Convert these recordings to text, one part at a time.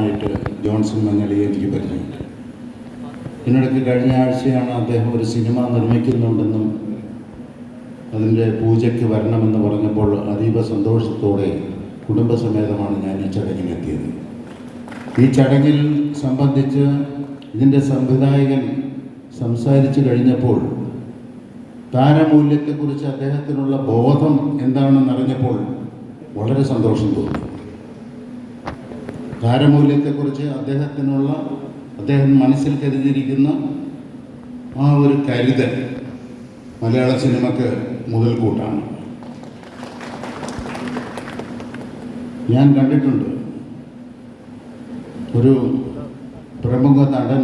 നടനായിട്ട് Johnson മഞ്ഞളിയെ എനിക്ക് പരിചയമുണ്ട്. ഇതിനിടയ്ക്ക് കഴിഞ്ഞ ആഴ്ചയാണ് അദ്ദേഹം ഒരു സിനിമ നിർമ്മിക്കുന്നുണ്ടെന്നും അതിന്റെ പൂജയ്ക്ക് വരണമെന്ന് പറഞ്ഞപ്പോൾ അതീവ സന്തോഷത്തോടെ കുടുംബസമേതമാണ് ഞാൻ ഈ ചടങ്ങിനെത്തിയത് ഈ ചടങ്ങിൽ സംബന്ധിച്ച് ഇതിന്റെ സംവിധായകൻ സംസാരിച്ചു കഴിഞ്ഞപ്പോൾ താരമൂല്യത്തെക്കുറിച്ച് അദ്ദേഹത്തിനുള്ള ബോധം എന്താണെന്നറിഞ്ഞപ്പോൾ വളരെ സന്തോഷം തോന്നി. താരമൂല്യത്തെക്കുറിച്ച് അദ്ദേഹത്തിനുള്ള അദ്ദേഹം മനസ്സിൽ കരുതിയിരിക്കുന്ന ആ ഒരു കരുതൽ മലയാള സിനിമക്ക് മുതൽക്കൂട്ടാണ്. ഞാൻ കണ്ടിട്ടുണ്ട്. ഒരു പ്രമുഖ നടൻ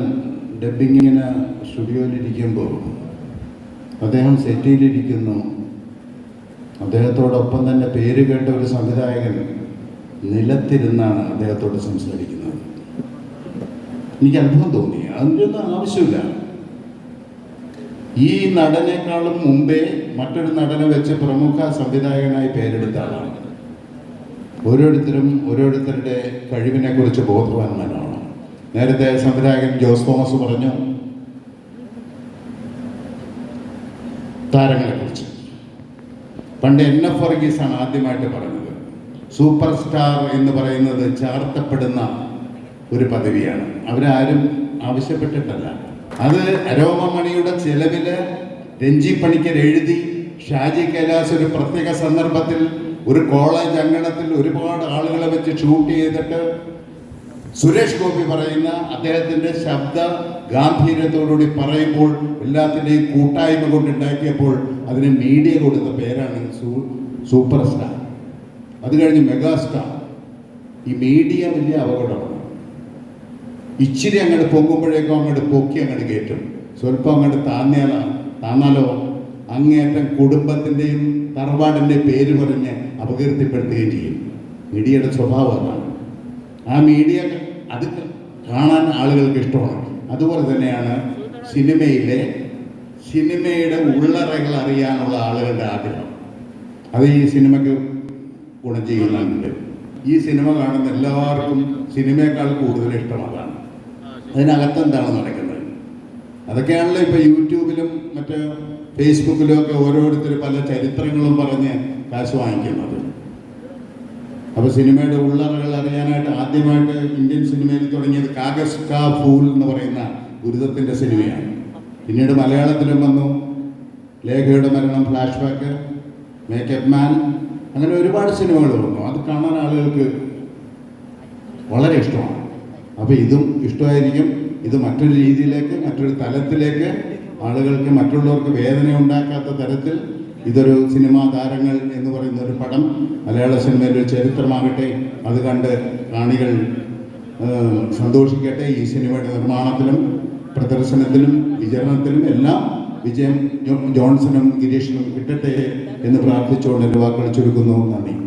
ഡബിങ്ങിന് സ്റ്റുഡിയോയിലിരിക്കുമ്പോൾ അദ്ദേഹം സെറ്റിയിലിരിക്കുന്നു. അദ്ദേഹത്തോടൊപ്പം തന്നെ പേര് കേട്ട ഒരു സംവിധായകൻ നിലത്തിരുന്നാണ് അദ്ദേഹത്തോട് സംസാരിക്കുന്നത്. എനിക്ക് അത്ഭുതം തോന്നി. അതിന്റെ ഒന്നും ആവശ്യമില്ല. ഈ നടനേക്കാളും മുമ്പേ മറ്റൊരു നടനെ വെച്ച് പ്രമുഖ സംവിധായകനായി പേരെടുത്ത ആളാണ്. ഓരോരുത്തരും ഓരോരുത്തരുടെ കഴിവിനെ കുറിച്ച് ബോധവാന്മാരാണ്. നേരത്തെ സംവിധായകൻ ജോസ് തോമസ് പറഞ്ഞു താരങ്ങളെക്കുറിച്ച്. പണ്ട് എൻ എഫ് വർഗീസ് ആണ് ആദ്യമായിട്ട് പറഞ്ഞത്. സൂപ്പർ സ്റ്റാർ എന്ന് പറയുന്നത് ചാർത്തപ്പെടുന്ന ഒരു പദവിയാണ്. അവരാരും ആവശ്യപ്പെട്ടിട്ടല്ല. അത് അരോമമണിയുടെ ചെലവിൽ രഞ്ജി പണിക്കർ എഴുതി ഷാജി കൈലാസ് ഒരു പ്രത്യേക സന്ദർഭത്തിൽ ഒരു കോളേജ് അങ്കണത്തിൽ ഒരുപാട് ആളുകളെ വെച്ച് ഷൂട്ട് ചെയ്തിട്ട് സുരേഷ് ഗോപി പറയുന്ന അദ്ദേഹത്തിന്റെ ശബ്ദ ഗാംഭീര്യത്തോടുകൂടി പറയുമ്പോൾ എല്ലാത്തിന്റെയും കൂട്ടായ്മ കൊണ്ടുണ്ടാക്കിയപ്പോൾ അതിന് മീഡിയ കൊടുത്ത പേരാണ് സൂപ്പർ സ്റ്റാർ അത് കഴിഞ്ഞ് മെഗാസ്റ്റാർ. ഈ മീഡിയ വലിയ അപകടമാണ് ഇച്ചിരി അങ്ങോട്ട് പൊങ്ങുമ്പോഴേക്കും അങ്ങോട്ട് പൊക്കി അങ്ങോട്ട് കയറ്റും. സ്വല്പം അങ്ങോട്ട് താന്നേല താന്നാലോ? അങ്ങേറ്റം കുടുംബത്തിന്റെയും തറവാടിന്റെയും പേര് പറഞ്ഞ് അപകീർത്തിപ്പെടുത്തുകയും ചെയ്യും. മീഡിയയുടെ സ്വഭാവം അതാണ്. ആ മീഡിയ അത് കാണാൻ ആളുകൾക്ക് ഇഷ്ടമാണ്. അതുപോലെ തന്നെയാണ് സിനിമയിലെ സിനിമയുടെ ഉള്ളറകൾ അറിയാനുള്ള ആളുകളുടെ ആഗ്രഹം. അത് ഈ സിനിമയ്ക്ക് ഗുണം ചെയ്യുന്നുണ്ട് ഈ സിനിമ കാണുന്ന എല്ലാവർക്കും സിനിമയേക്കാൾ കൂടുതൽ ഇഷ്ടമാണ് അതാണ് അതിനകത്ത് എന്താണ് നടക്കുന്നത്? അതൊക്കെയാണല്ലോ ഇപ്പോൾ യൂട്യൂബിലും മറ്റേ ഫേസ്ബുക്കിലും ഒക്കെ ഓരോരുത്തർ പല ചരിത്രങ്ങളും പറഞ്ഞ് കാശ് വാങ്ങിക്കുന്നത്. അപ്പോൾ സിനിമയുടെ ഉള്ളറകൾ അറിയാനായിട്ട് ആദ്യമായിട്ട് ഇന്ത്യൻ സിനിമയിൽ തുടങ്ങിയത് കാഗസ് കാ ഫൂൽ എന്ന് പറയുന്ന ഗുരുതത്തിന്റെ സിനിമയാണ്. പിന്നീട് മലയാളത്തിലും വന്നു. ലേഖയുടെ മരണം ഫ്ലാഷ് ബാക്ക് മേക്കപ്പ് മാൻ അങ്ങനെ ഒരുപാട് സിനിമകൾ വന്നു. അത് കാണാൻ ആളുകൾക്ക് വളരെ ഇഷ്ടമാണ്. അപ്പോൾ ഇതും ഇഷ്ടമായിരിക്കും. ഇത് മറ്റൊരു രീതിയിലേക്ക് മറ്റൊരു തലത്തിലേക്ക് ആളുകൾക്ക് മറ്റുള്ളവർക്ക് വേദന ഉണ്ടാക്കാത്ത തരത്തിൽ ഇതൊരു സിനിമാ താരങ്ങൾ എന്ന് പറയുന്ന ഒരു പടം മലയാള സിനിമയിലെ ചരിത്രമാകട്ടെ അത് കണ്ട് കാണികൾ സന്തോഷിക്കട്ടെ ഈ സിനിമയുടെ നിർമ്മാണത്തിലും പ്രദർശനത്തിലും വിചരണത്തിലും എല്ലാം വിജയം ജോൺസണും ഗിരീഷിനും കിട്ടട്ടെ എന്ന് പ്രാർത്ഥിച്ചുകൊണ്ട് എന്റെ വാക്കുകൾ ചുരുക്കുന്നു. നന്ദി.